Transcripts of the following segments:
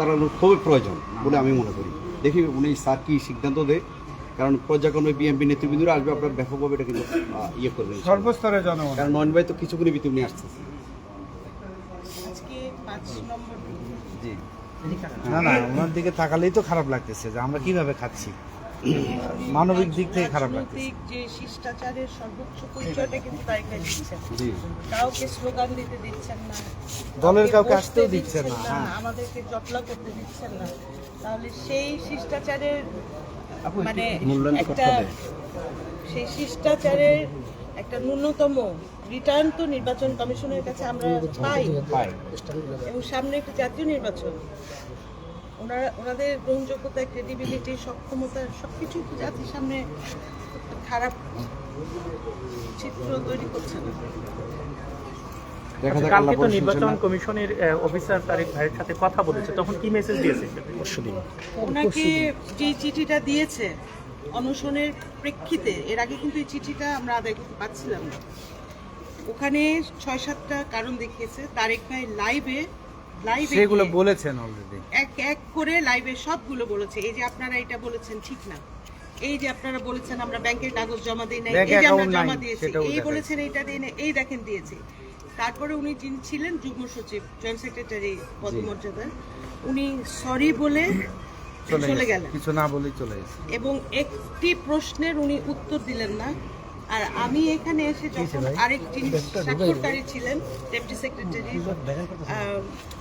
দাঁড়ানোর খুবই প্রয়োজন বলে আমি মনে করি। দেখি উনি স্যার কি সিদ্ধান্ত দেয়। কারণ পর্যায়ক্রমে বিএনপি নেতৃবৃন্দরা আসবে আপনার ব্যাপকভাবে এটা কিন্তু ইয়ে করবেন। সর্বস্তরে জনগণ। কারণ নয়ন ভাই তো আসতেছে আজকে পাঁচ নম্বর জি। না না ওনার দিকে তাকালেই তো খারাপ লাগতেছে যে আমরা কীভাবে খাচ্ছি। মানবিক দিক থেকে খারাপ রাজনৈতিক যে শিষ্টাচারের সর্বোচ্চ পরিচয়টা কিন্তু তাইকাই দিচ্ছেন। কাউকে স্লোগান দিতে দিচ্ছেন না দলের কাউকে আসতেও দিচ্ছেন না, হ্যাঁ। আমাদেরকে জটলা করতে দিচ্ছেন না। তাহলে সেই শিষ্টাচারের মানে মূল্যায়ন করতে একটা হবে। সেই শিষ্টাচারের একটা ন্যূনতম রিটার্ন তো নির্বাচন কমিশনের কাছে আমরা পাই। এবং সামনে একটা জাতীয় নির্বাচন। ওনারা ওনাদের গ্রহণযোগ্যতা ক্রেডিবিলিটি সক্ষমতা সব কিছু জাতির সামনে খারাপ চিত্র তৈরি করছে না। কালকে তো নির্বাচন কমিশনের অফিসার তারেক ভাইয়ের সাথে কথা বলেছে তখন কি মেসেজ দিয়েছে? ওনাকে যে চিঠিটা দিয়েছে অনশনের প্রেক্ষিতে এর আগে কিন্তু এই চিঠিটা আমরা আদায় করতে পারছিলাম না। ওখানে ছয় সাতটা কারণ দেখিয়েছে। তারেক ভাই লাইভে লাইভে সেগুলো বলেছেন অলরেডি এক এক করে লাইভে সবগুলো বলেছে। এই যে আপনারা এটা বলেছেন ঠিক না? এই যে আপনারা বলেছেন আমরা ব্যাংকের কাগজ জমা দিই এই যে আমরা জমা দিয়েছি এই বলেছেন দিই না এই দেখেন দিয়েছি। তারপরে উনি যিনি ছিলেন যুগ্ম সচিব জয়েন্ট সেক্রেটারি পদমর্যাদার উনি সরি বলে চলে গেলেন। কিছু না বলেই চলে গেছে। এবং একটি প্রশ্নের উনি উত্তর দিলেন না আর আমি এখানে এসে যখন আরেক যিনি স্বাক্ষরকারী ছিলেন ডেপুটি সেক্রেটারি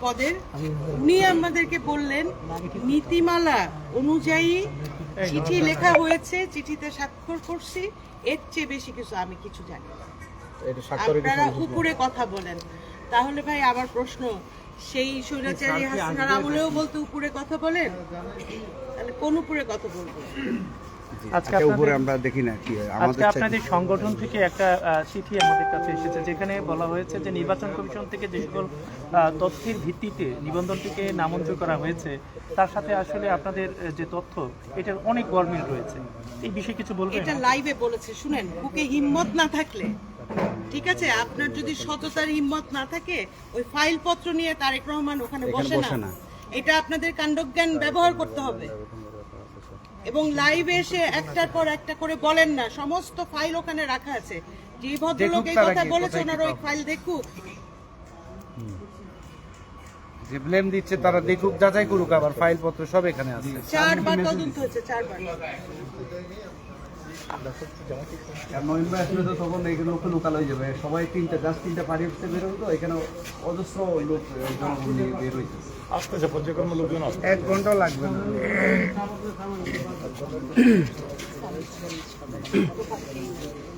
পদের উনি আমাদেরকে বললেন নীতিমালা অনুযায়ী চিঠি লেখা হয়েছে চিঠিতে স্বাক্ষর করছি এর চেয়ে বেশি কিছু আমি কিছু জানি না। আপনারা উপরে কথা বলেন। তাহলে ভাই আমার প্রশ্ন সেই স্বৈরাচারী হাসিনার আমলেও বলতে উপরে কথা বলেন? তাহলে কোন উপরে কথা বলব? আজকে আচ্ছা, উপরে আমরা দেখি না কি আজকে আপনাদের সংগঠন থেকে একটা চিঠি আমাদের কাছে এসেছে যেখানে বলা হয়েছে যে নির্বাচন কমিশন থেকে যে সকল তথ্যের ভিত্তিতে নিবন্ধনটিকে নামঞ্জুর করা হয়েছে তার সাথে আসলে আপনাদের যে তথ্য এটার অনেক গরমিল রয়েছে। এই বিষয়ে কিছু বলবেন? এটা লাইভে বলেছে শুনেন বুকে হিম্মত না থাকলে। ঠিক আছে আপনার যদি সততার হিম্মত না থাকে ওই ফাইল পত্র নিয়ে তারেক রহমান ওখানে বসে না। এটা আপনাদের কাণ্ডজ্ঞান ব্যবহার করতে হবে। এবং লাইভে এসে একটার পর একটা করে বলেন না সমস্ত ফাইল ওখানে রাখা আছে। যে ভদ্রলোক এই কথা বলেছে ওনার ওই ফাইল দেখুক। যে ব্লেম দিচ্ছে তারা দেখুক যাচাই করুক আবার ফাইল পত্র সব এখানে আছে। চারবার তদন্ত হয়েছে চারবার। আসলে তো তখন এখানে লোক লোকাল হয়ে যাবে। সবাই তিনটা জাস্ট তিনটা পার্টি অফিসে বেরোবে তো এখানে অজস্র লোক আহ, জনগণ পর্যায়ক্রমে লোকজন হইতেছে এক ঘণ্টা লাগবে না।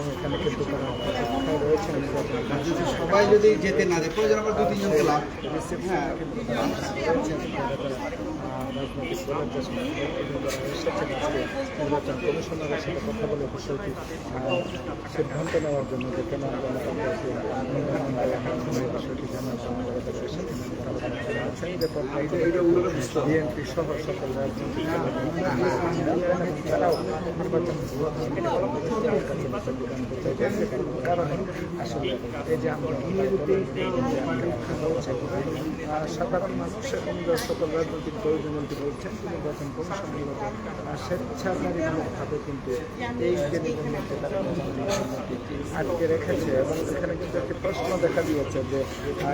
এবং এখানে কিন্তু তারা অপেক্ষায় রয়েছেন। সবাই যদি যেতে না দেয় প্রয়োজন আমরা দু তিনজন গেলাম রাজনৈতিক দলের যে নির্বাচন কমিশনারের সাথে কথা বলে বিষয়টি সিদ্ধান্ত নেওয়ার জন্য যে কেন নিবন্ধন দেওয়া হচ্ছে এই বিষয়টি জানার জন্য যারা দেশের সাথে আলোচনা করে আছেন যে বিএনপি সহ এই যে আমরা সাধারণ মানুষ এবং সকল রাজনৈতিক দল যেমনটি বলছেন নির্বাচন কমিশন স্বেচ্ছাচারীমূলকভাবে কিন্তু এই যে আটকে রেখেছে এবং এখানে কিন্তু একটি প্রশ্ন দেখা দিয়েছে যে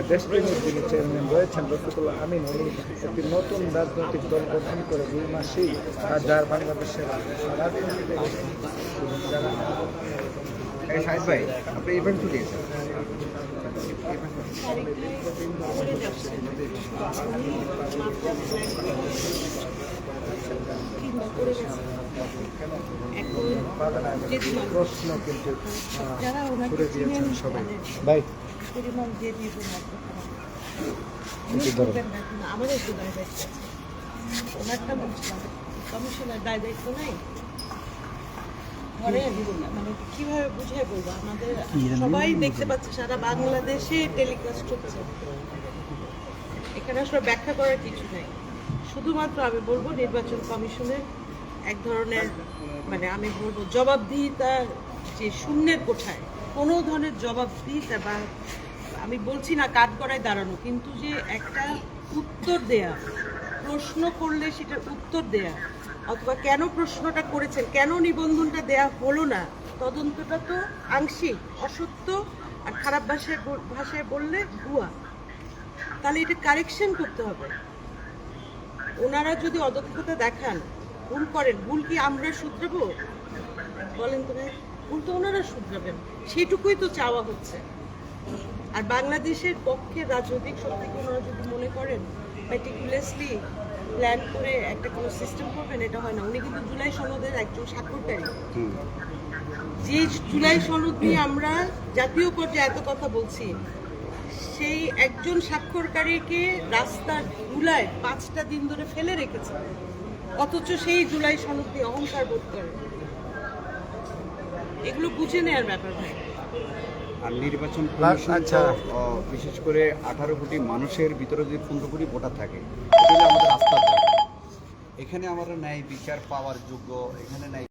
ডেস্টিনির যিনি চেয়ারম্যান রয়েছেন রফিকুল উনি একটি নতুন রাজনৈতিক দল গঠন করে দুই মাসেই যার বাংলাদেশের যারা দিয়েছেন। প্রশ্ন কিন্তু ওনাকে সবাই। ভাই। আমাদের আছে। ওনারটা কমিশনের নাই। মানে কীভাবে বুঝাই বলব? আমাদের সবাই দেখতে পাচ্ছে সারা বাংলাদেশে টেলিকাস্ট হচ্ছে এখানে আসলে ব্যাখ্যা করার কিছু নেই। শুধুমাত্র আমি বলব নির্বাচন কমিশনের এক ধরনের মানে আমি বলব জবাবদিহিতার যে শূন্যের কোঠায় কোনো ধরনের জবাবদিহিতা বা আমি বলছি না কাঠ করায় দাঁড়ানো, কিন্তু যে একটা উত্তর দেয়া, প্রশ্ন করলে সেটার উত্তর দেয়া, অথবা কেন প্রশ্নটা করেছেন, কেন নিবন্ধনটা দেয়া হলো না, তদন্তটা তো আংশিক, অসত্য, আর খারাপ ভাষায় ভাষায় বললে ভুয়া। তাহলে এটা কারেকশন করতে হবে। ওনারা যদি অদক্ষতা দেখান, ভুল করেন, ভুল কি আমরা শুধরাবো? বলেন তো ভুল তো ওনারা শুধরাবেন, সেটুকুই তো চাওয়া হচ্ছে। আর বাংলাদেশের পক্ষে রাজনৈতিক শক্তিকে ওনারা যদি মনে করেন মেটিকুলাসলি প্ল্যান করে একটা কোনো সিস্টেম করবেন এটা হয় না। উনি কিন্তু জুলাই সনদের একজন স্বাক্ষরকারী। যে জুলাই সনদ নিয়ে আমরা জাতীয় পর্যায়ে এত কথা বলছি সেই একজন স্বাক্ষরকারীকে রাস্তার ধুলায় পাঁচটা দিন ধরে ফেলে রেখেছে। অথচ সেই জুলাই সনদ নিয়ে অহংকার বোধ করে। এগুলো বুঝে নেওয়ার ব্যাপার। ভাই আর নির্বাচন প্লাস আচ্ছা। বিশেষ করে আঠারো কোটি মানুষের ভিতরে যদি পনেরো কোটি ভোটার থাকে আমাদের আস্থা। এখানে আমরা ন্যায় বিচার পাওয়ার যোগ্য এখানে ন্যায়